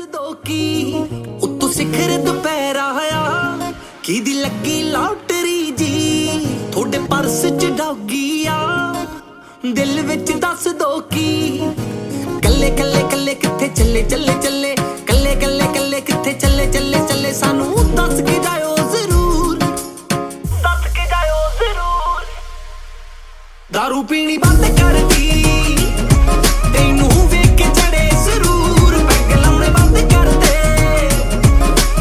ਦੋ ਕੀ? ਉੱਤੋਂ ਸਿਖਰ ਦੁਪਹਿਰ ਆਇਆ ਕੀ ਦੀ ਲੱਗੀ ਲਾਟਰੀ ਜੀ? ਤੁਹਾਡੇ ਪਰਸ ਚ ਡੌਗੀ ਆ। ਦਿਲ ਵਿੱਚ ਦੱਸ ਦੋ ਕੀ? ਕੱਲੇ ਕੱਲੇ ਕੱਲੇ ਕਿੱਥੇ ਚੱਲੇ ਚੱਲੇ ਚੱਲੇ? ਕੱਲੇ ਕੱਲੇ ਕੱਲੇ ਕਿੱਥੇ ਚੱਲੇ ਚੱਲੇ ਚੱਲੇ? ਸਾਨੂੰ ਦੱਸ ਕੇ ਜਾਇਓ ਜ਼ਰੂਰ। ਦੱਸ ਕੇ ਜਾਇਓ ਜ਼ਰੂਰ। ਦਾਰੂ ਪੀਣੀ ਬੰਦ ਕਰਤੀ।